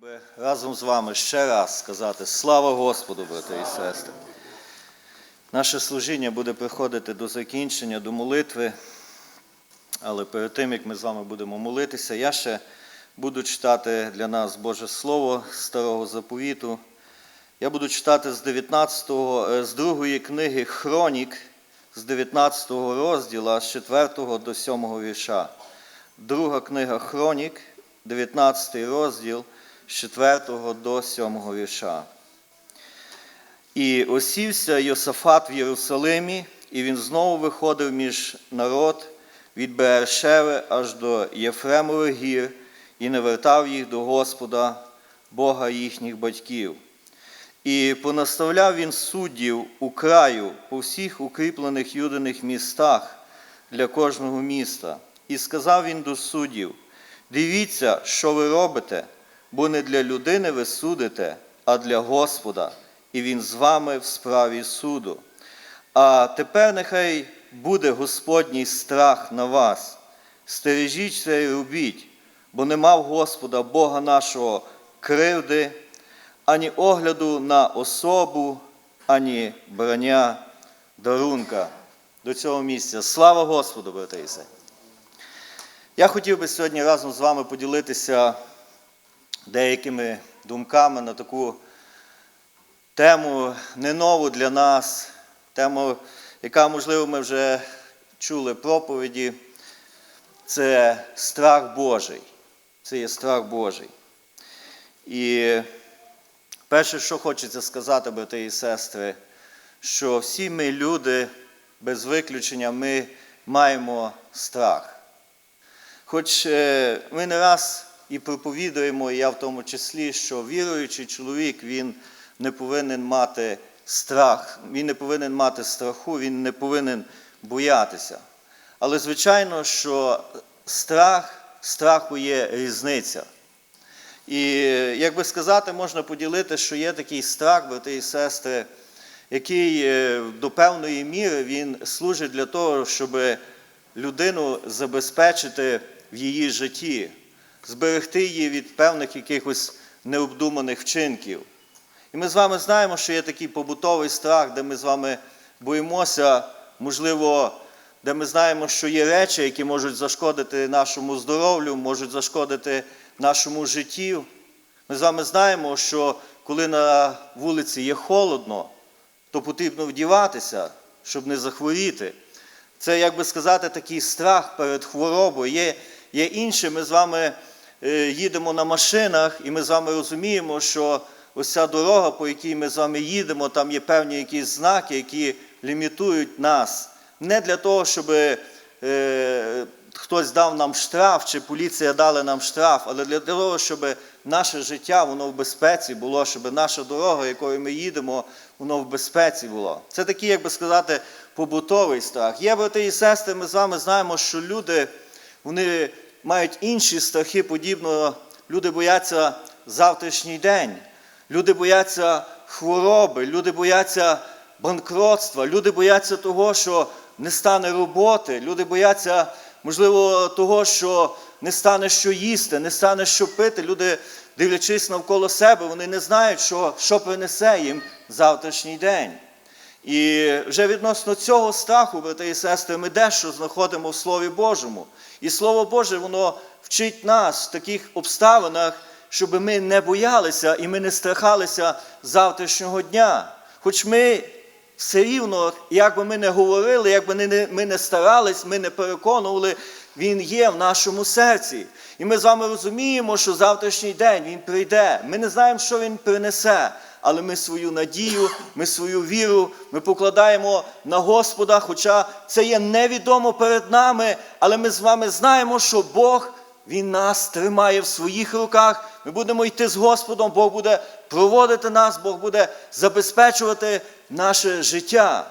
би разом з вами ще раз сказати слава Господу, брати і сестри. Наше служіння буде приходити до закінчення, до молитви. Але перед тим, як ми з вами будемо молитися, я ще буду читати для нас Боже Слово Старого Заповіту. Я буду читати з 19, е, з другої книги Хронік, з 19 розділа, з 4 до 7 вірша. Друга книга Хронік, 19 розділ, з 4 до 7 вірша. І осівся Йосафат в Єрусалимі, і він знову виходив між народ від Бершеви аж до Єфремових гір, і не вертав їх до Господа, Бога їхніх батьків. І понаставляв він суддів у краю по всіх укріплених юдиних містах для кожного міста. І сказав він до суддів: Дивіться, що ви робите, бо не для людини ви судите, а для Господа, і Він з вами в справі суду. А тепер нехай буде Господній страх на вас. Стережіться і робіть, бо нема в Господа Бога нашого кривди, ані огляду на особу, ані брання дарунка до цього місця. Слава Господу, брати! Я хотів би сьогодні разом з вами поділитися деякими думками на таку тему не нову для нас, тему, яка, можливо, ми вже чули проповіді. Це страх Божий. Це є страх Божий. І перше, що хочеться сказати, брати і сестри, що всі ми люди, без виключення, ми маємо страх. Хоч е, ми не раз і проповідуємо, і я в тому числі, що віруючий чоловік, він не повинен мати страх, він не повинен мати страху, він не повинен боятися. Але звичайно, що страх, страху є різниця. І, як би сказати, можна поділити, що є такий страх, брати і сестри, який е, до певної міри він служить для того, щоб людину забезпечити в її житті, зберегти її від певних якихось необдуманих вчинків. І ми з вами знаємо, що є такий побутовий страх, де ми з вами боїмося, можливо, де ми знаємо, що є речі, які можуть зашкодити нашому здоров'ю, можуть зашкодити нашому життю. Ми з вами знаємо, що коли на вулиці є холодно, то потрібно вдіватися, щоб не захворіти. Це, як би сказати, такий страх перед хворобою. Є, є інше, ми з вами їдемо на машинах, і ми з вами розуміємо, що ось ця дорога, по якій ми з вами їдемо, там є певні якісь знаки, які лімітують нас. Не для того, щоб е, хтось дав нам штраф, чи поліція дала нам штраф, але для того, щоб наше життя воно в безпеці було, щоб наша дорога, якою ми їдемо, воно в безпеці було. Це такий, як би сказати, побутовий страх. Є брати і сестри, ми з вами знаємо, що люди вони мають інші страхи, подібно. Люди бояться завтрашній день, люди бояться хвороби, люди бояться банкротства, люди бояться того, що не стане роботи, люди бояться, можливо, того, що не стане що їсти, не стане що пити. Люди, дивлячись навколо себе, вони не знають, що, що принесе їм завтрашній день. І вже відносно цього страху, брати і сестри, ми дещо знаходимо в Слові Божому. І Слово Боже, воно вчить нас в таких обставинах, щоб ми не боялися і ми не страхалися завтрашнього дня. Хоч ми все рівно, як би ми не говорили, як би ми не старались, ми не переконували, Він є в нашому серці. І ми з вами розуміємо, що завтрашній день Він прийде. Ми не знаємо, що Він принесе, але ми свою надію, ми свою віру, ми покладаємо на Господа, хоча це є невідомо перед нами, але ми з вами знаємо, що Бог Він нас тримає в своїх руках. Ми будемо йти з Господом, Бог буде проводити нас, Бог буде забезпечувати наше життя.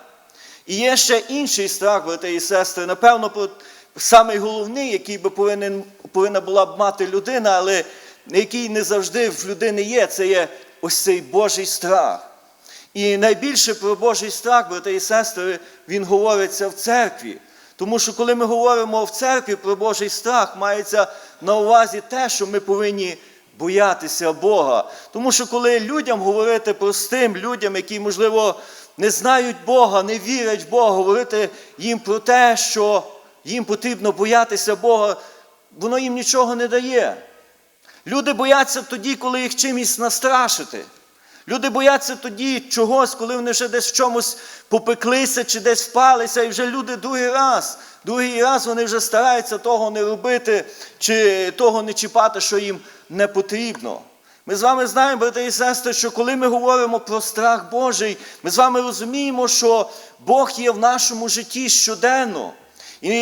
І є ще інший страх, брати і сестри, напевно, самий головний, який би повинен, повинна була б мати людина, але який не завжди в людини є, це є ось цей Божий страх. І найбільше про Божий страх, брати і сестри, він говориться в церкві. Тому що коли ми говоримо в церкві про Божий страх, мається на увазі те, що ми повинні боятися Бога. Тому що коли людям говорити простим людям, які, можливо, не знають Бога, не вірять в Бога, говорити їм про те, що їм потрібно боятися Бога, воно їм нічого не дає. Люди бояться тоді, коли їх чимось настрашити. Люди бояться тоді чогось, коли вони вже десь в чомусь попеклися чи десь впалися, і вже люди другий раз. Другий раз вони вже стараються того не робити чи того не чіпати, що їм не потрібно. Ми з вами знаємо, брати і сестри, що коли ми говоримо про страх Божий, ми з вами розуміємо, що Бог є в нашому житті щоденно. І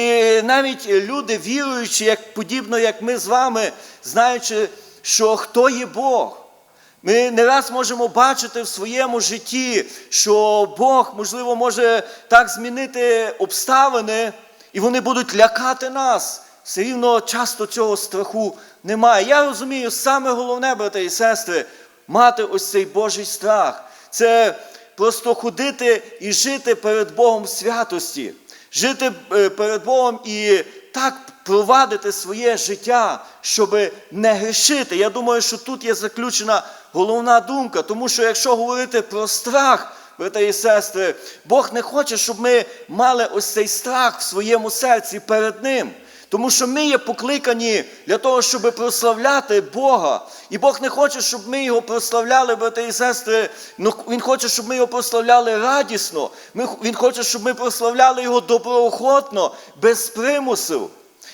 навіть люди, віруючи, як подібно, як ми з вами, знаючи, що хто є Бог. Ми не раз можемо бачити в своєму житті, що Бог, можливо, може так змінити обставини, і вони будуть лякати нас. Все рівно часто цього страху немає. Я розумію, саме головне, брати і сестри, мати ось цей Божий страх. Це просто ходити і жити перед Богом в святості, жити е, перед Богом і так провадити своє життя, щоб не грішити. Я думаю, що тут є заключена головна думка, тому що якщо говорити про страх, брата і сестри, Бог не хоче, щоб ми мали ось цей страх в своєму серці перед Ним. Тому що ми є покликані для того, щоб прославляти Бога. І Бог не хоче, щоб ми його прославляли, брати і сестри. Ну, Він хоче, щоб ми його прославляли радісно. Він хоче, щоб ми прославляли його доброохотно, без примусу.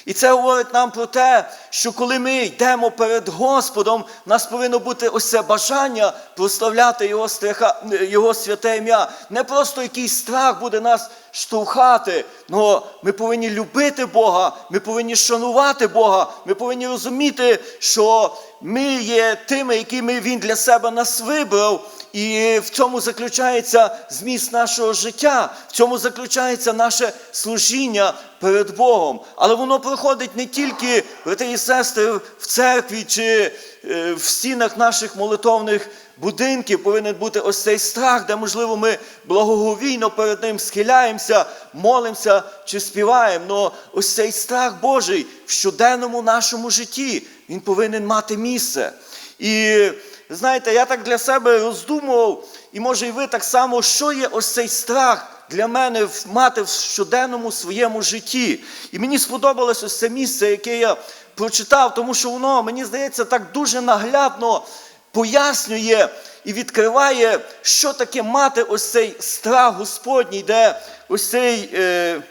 І це говорить нам про те, що коли ми йдемо перед Господом, в нас повинно бути ось це бажання прославляти Його, страха, Його святе ім'я. Не просто якийсь страх буде нас штовхати, але ми повинні любити Бога, ми повинні шанувати Бога, ми повинні розуміти, що ми є тими, якими Він для себе нас вибрав. І в цьому заключається зміст нашого життя, в цьому заключається наше служіння перед Богом. Але воно проходить не тільки, брати і сестри, в церкві чи е, в стінах наших молитовних будинків повинен бути ось цей страх, де, можливо, ми благоговійно перед ним схиляємося, молимося чи співаємо. Но ось цей страх Божий в щоденному нашому житті він повинен мати місце. І знаєте, я так для себе роздумував, і може і ви так само, що є ось цей страх для мене мати в щоденному своєму житті. І мені сподобалось ось це місце, яке я прочитав, тому що воно, мені здається, так дуже наглядно пояснює і відкриває, що таке мати ось цей страх Господній, де ось цей е,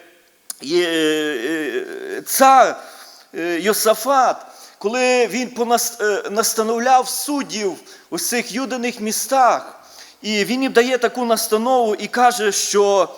є, е, цар е, Йосафат, коли він е, настановляв суддів у цих юданих містах, і він їм дає таку настанову і каже, що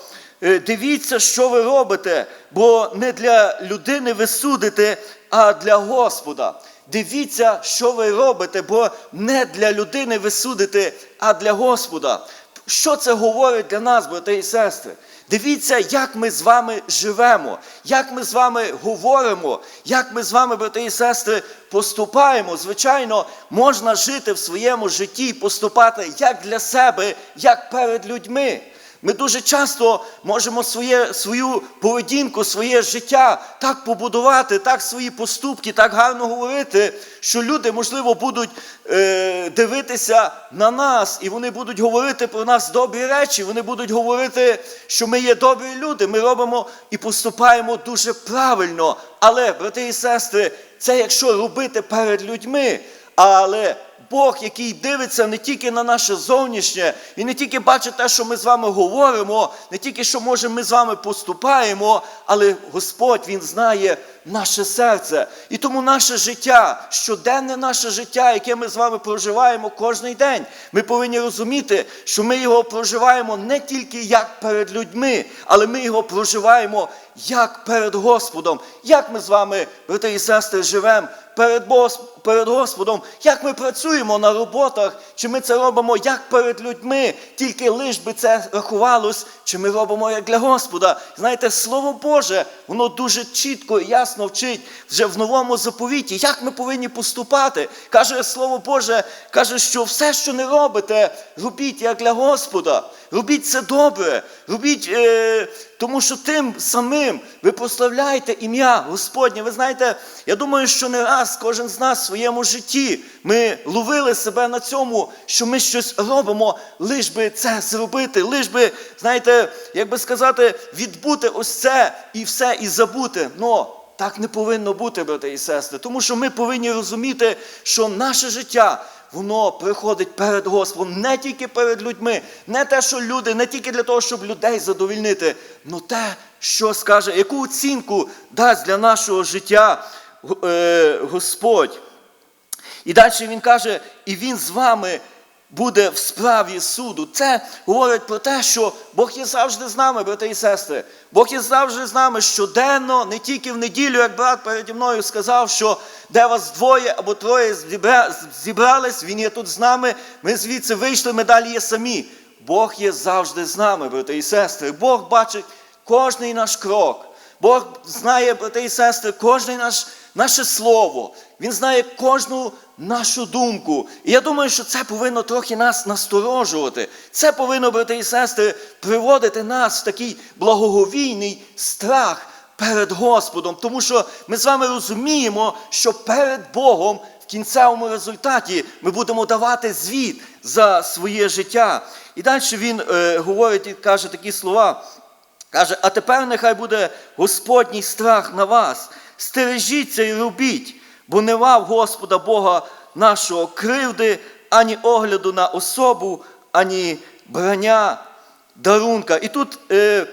е, дивіться, що ви робите, бо не для людини ви судите, а для Господа. Дивіться, що ви робите, бо не для людини ви судите, а для Господа. Що це говорить для нас, брати і сестри? Дивіться, як ми з вами живемо, як ми з вами говоримо, як ми з вами, брати і сестри, поступаємо. Звичайно, можна жити в своєму житті і поступати як для себе, як перед людьми. Ми дуже часто можемо своє, свою поведінку, своє життя так побудувати, так свої поступки, так гарно говорити, що люди, можливо, будуть е, дивитися на нас, і вони будуть говорити про нас добрі речі. Вони будуть говорити, що ми є добрі люди. Ми робимо і поступаємо дуже правильно. Але, брати і сестри, це якщо робити перед людьми, але Бог, який дивиться не тільки на наше зовнішнє, і не тільки бачить те, що ми з вами говоримо, не тільки що може ми з вами поступаємо, але Господь Він знає наше серце. І тому наше життя, щоденне наше життя, яке ми з вами проживаємо кожен день, ми повинні розуміти, що ми його проживаємо не тільки як перед людьми, але ми його проживаємо як перед Господом. Як ми з вами, брати і сестри, живемо перед, Бос- перед Господом, як ми працюємо на роботах, чи ми це робимо як перед людьми, тільки лиш би це рахувалось, чи ми робимо як для Господа. Знаєте, Слово Боже, воно дуже чітко і ясно вчить вже в новому заповіті, як ми повинні поступати. Каже Слово Боже, каже, що все, що не робите, робіть як для Господа. Робіть це добре, робіть, е, тому що тим самим ви прославляєте ім'я Господнє. Ви знаєте, я думаю, що не раз кожен з нас своєму житті ми ловили себе на цьому, що ми щось робимо, лиш би це зробити, лиш би, знаєте, як би сказати, відбути ось це і все, і забути. Но так не повинно бути, брати і сестри, тому що ми повинні розуміти, що наше життя. Воно приходить перед Господом не тільки перед людьми, не те, що люди, не тільки для того, щоб людей задовільнити, але те, що скаже, яку оцінку дасть для нашого життя е, Господь. І далі він каже, і він з вами буде в справі суду. Це говорить про те, що Бог є завжди з нами, брати і сестри. Бог є завжди з нами щоденно, не тільки в неділю, як брат переді мною сказав, що де вас двоє або троє зібрались, він є тут з нами. Ми звідси вийшли, ми далі є самі. Бог є завжди з нами, брати і сестри. Бог бачить кожний наш крок. Бог знає, брати і сестри, кожне наш, наше слово. Він знає кожну нашу думку. І я думаю, що це повинно трохи нас насторожувати. Це повинно, брати і сестри, приводити нас в такий благоговійний страх перед Господом. Тому що ми з вами розуміємо, що перед Богом в кінцевому результаті ми будемо давати звіт за своє життя. І далі він е, говорить і каже такі слова. Каже, а тепер нехай буде Господній страх на вас. Стережіться і робіть, бо не мав Господа Бога нашого кривди, ані огляду на особу, ані брання дарунка. І тут е,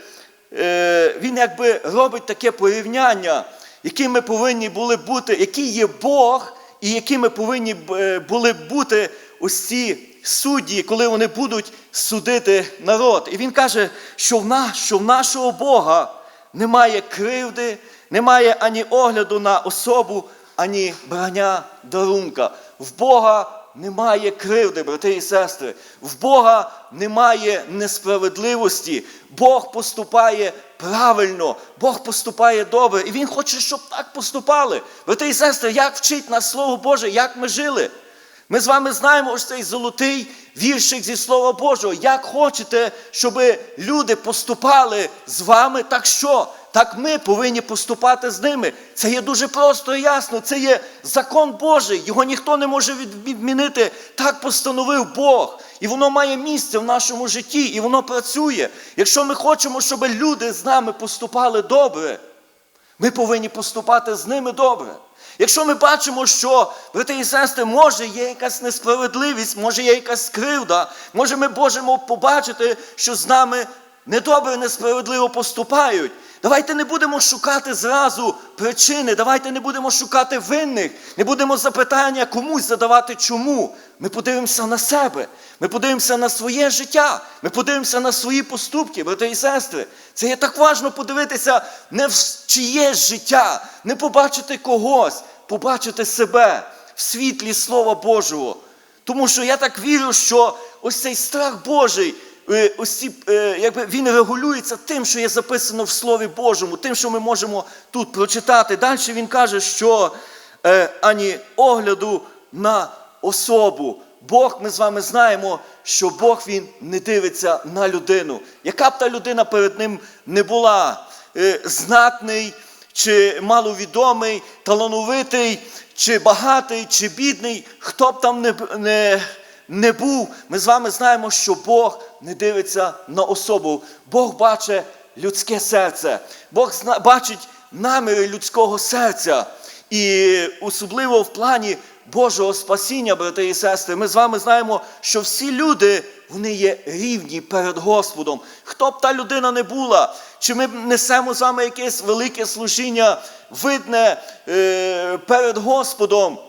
е, він якби робить таке порівняння, яким ми повинні були бути, який є Бог, і якими повинні е, були бути ось ці судді, коли вони будуть судити народ. І він каже, що в, нас, що в нашого Бога немає кривди, немає ані огляду на особу, ані брання дарунка. В Бога немає кривди, брати і сестри. В Бога немає несправедливості. Бог поступає правильно, Бог поступає добре. І Він хоче, щоб так поступали. Брати і сестри, як вчить нас Слово Боже, як ми жили. Ми з вами знаємо ось цей золотий віршик зі Слова Божого. Як хочете, щоб люди поступали з вами, так що? Так ми повинні поступати з ними. Це є дуже просто і ясно. Це є закон Божий. Його ніхто не може відмінити. Так постановив Бог. І воно має місце в нашому житті, і воно працює. Якщо ми хочемо, щоб люди з нами поступали добре, ми повинні поступати з ними добре. Якщо ми бачимо, що, брати і сестри, може є якась несправедливість, може є якась кривда, може ми можемо побачити, що з нами недобре, несправедливо поступають. Давайте не будемо шукати зразу причини, давайте не будемо шукати винних, не будемо запитання комусь задавати чому. Ми подивимося на себе, ми подивимося на своє життя, ми подивимося на свої поступки, брати і сестри. Це є так важно подивитися не в чиє життя, не побачити когось, побачити себе в світлі Слова Божого. Тому що я так вірю, що ось цей страх Божий, е, ці, е, якби він регулюється тим, що є записано в Слові Божому, тим, що ми можемо тут прочитати. Далі він каже, що е, ані огляду на особу. Бог, ми з вами знаємо, що Бог він не дивиться на людину. Яка б та людина перед ним не була, знатний чи маловідомий, талановитий, чи багатий, чи бідний, хто б там не, не, не був, ми з вами знаємо, що Бог не дивиться на особу. Бог бачить людське серце. Бог бачить наміри людського серця. І особливо в плані Божого спасіння, брати і сестри, ми з вами знаємо, що всі люди вони є рівні перед Господом. Хто б та людина не була, чи ми несемо з вами якесь велике служіння, видне е, перед Господом,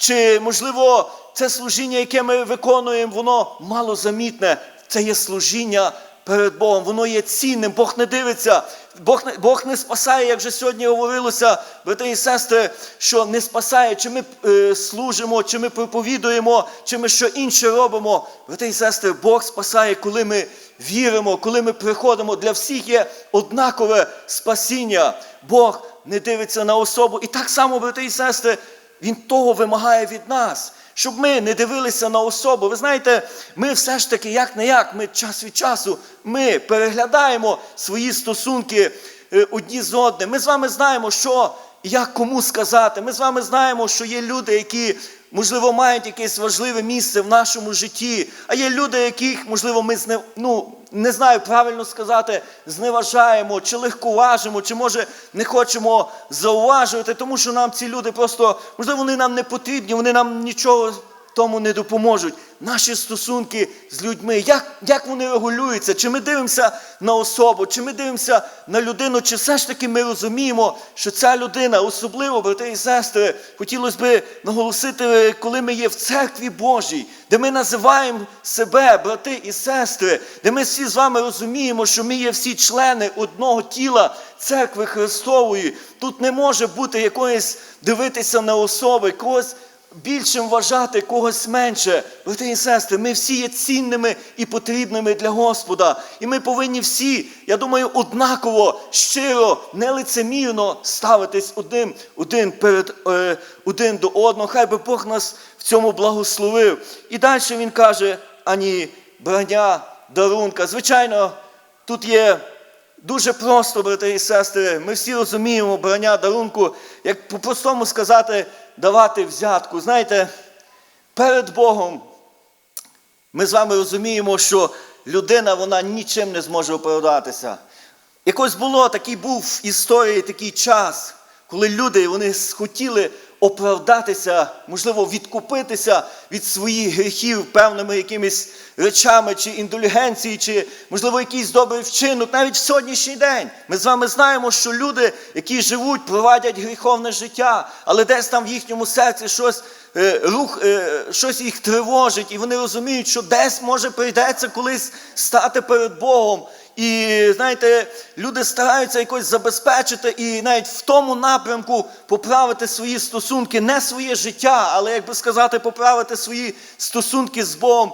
чи, можливо, це служіння, яке ми виконуємо, воно малозамітне. Це є служіння перед Богом, воно є цінним. Бог не дивиться, Бог не, Бог не спасає, як вже сьогодні говорилося, брати і сестри, що не спасає, чи ми е, служимо, чи ми проповідуємо, чи ми що інше робимо. Брати і сестри, Бог спасає, коли ми віримо, коли ми приходимо. Для всіх є однакове спасіння. Бог не дивиться на особу. І так само, брати і сестри, Він того вимагає від нас. Щоб ми не дивилися на особу. Ви знаєте, ми все ж таки, як не як, ми час від часу ми переглядаємо свої стосунки е, одні з одним. Ми з вами знаємо, що і як кому сказати. Ми з вами знаємо, що є люди, які, можливо, мають якесь важливе місце в нашому житті, а є люди, яких, можливо, ми зне, ну, не знаю правильно сказати, зневажаємо, чи легковажимо, чи може не хочемо зауважувати, тому що нам ці люди просто, можливо, вони нам не потрібні, вони нам нічого тому не допоможуть. Наші стосунки з людьми, як, як вони регулюються? Чи ми дивимося на особу, чи ми дивимося на людину, чи все ж таки ми розуміємо, що ця людина, особливо, брати і сестри, хотілося б наголосити, коли ми є в церкві Божій, де ми називаємо себе, брати і сестри, де ми всі з вами розуміємо, що ми є всі члени одного тіла церкви Христової. Тут не може бути якоїсь дивитися на особи, когось більшим вважати когось менше. Брати і сестри, ми всі є цінними і потрібними для Господа. І ми повинні всі, я думаю, однаково, щиро, нелицемірно ставитись один, один, перед, е, один до одного. Хай би Бог нас в цьому благословив. І далі він каже, ані брання, дарунка. Звичайно, тут є Дуже просто, брати і сестри, ми всі розуміємо брання дарунку, як по-простому сказати, давати взятку. Знаєте, перед Богом ми з вами розуміємо, що людина вона нічим не зможе оправдатися. Якось було, такий був в історії такий час, коли люди вони хотіли оправдатися, можливо, відкупитися від своїх гріхів певними якимись речами чи індулігенції, чи, можливо, якийсь добрий вчинок, навіть в сьогоднішній день. Ми з вами знаємо, що люди, які живуть, провадять гріховне життя, але десь там в їхньому серці щось. е, Рух, е, щось їх тривожить, і вони розуміють, що десь може прийдеться колись стати перед Богом. І знаєте, люди стараються якось забезпечити і навіть в тому напрямку поправити свої стосунки, не своє життя, але як би сказати, поправити свої стосунки з Богом,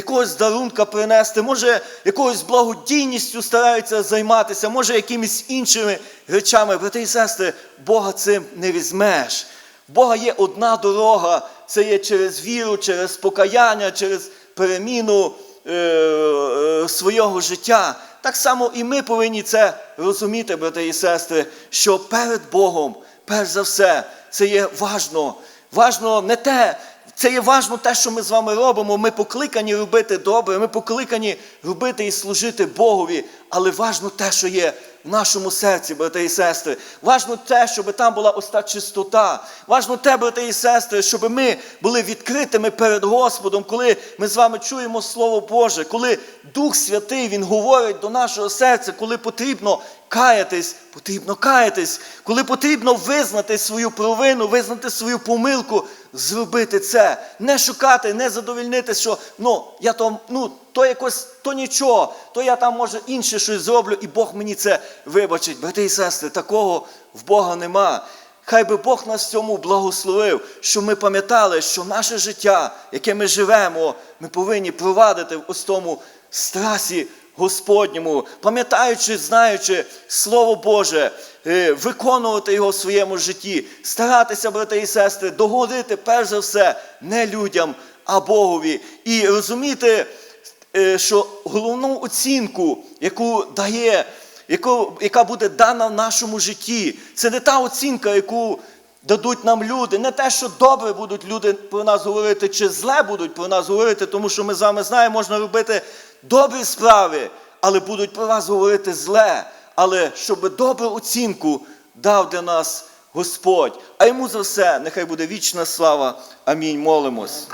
якогось дарунка принести, може, якоюсь благодійністю стараються займатися, може, якимись іншими речами. Брати і сестри, Бога цим не візьмеш. Бога є одна дорога, це є через віру, через покаяння, через переміну е, е, свого життя. Так само і ми повинні це розуміти, брати і сестри, що перед Богом, перш за все, це є важно. Важно не те, це є важно те, що ми з вами робимо. Ми покликані робити добре, ми покликані робити і служити Богові. Але важно те, що є в нашому серці, брати і сестри. Важно те, щоб там була ось та чистота. Важно те, брати і сестри, щоб ми були відкритими перед Господом, коли ми з вами чуємо Слово Боже, коли Дух Святий Він говорить до нашого серця, коли потрібно каятись, потрібно каятись, коли потрібно визнати свою провину, визнати свою помилку, зробити це, не шукати, не задовільнити, що ну я то, ну, то якось то нічого, то я там може інше щось зроблю, і Бог мені це вибачить. Брати і сестри, такого в Бога нема. Хай би Бог нас цьому благословив, що ми пам'ятали, що наше життя, яке ми живемо, ми повинні провадити в ось тому страсі Господньому, пам'ятаючи, знаючи Слово Боже, е, виконувати його в своєму житті, старатися, брати і сестри, догодити перш за все не людям, а Богові. І розуміти, е, що головну оцінку, яку дає, яку, яка буде дана в нашому житті, це не та оцінка, яку дадуть нам люди, не те, що добре будуть люди про нас говорити, чи зле будуть про нас говорити, тому що ми з вами знаємо, можна робити добрі справи, але будуть про вас говорити зле. Але щоб добру оцінку дав для нас Господь. А йому за все, нехай буде вічна слава. Амінь. Молимось.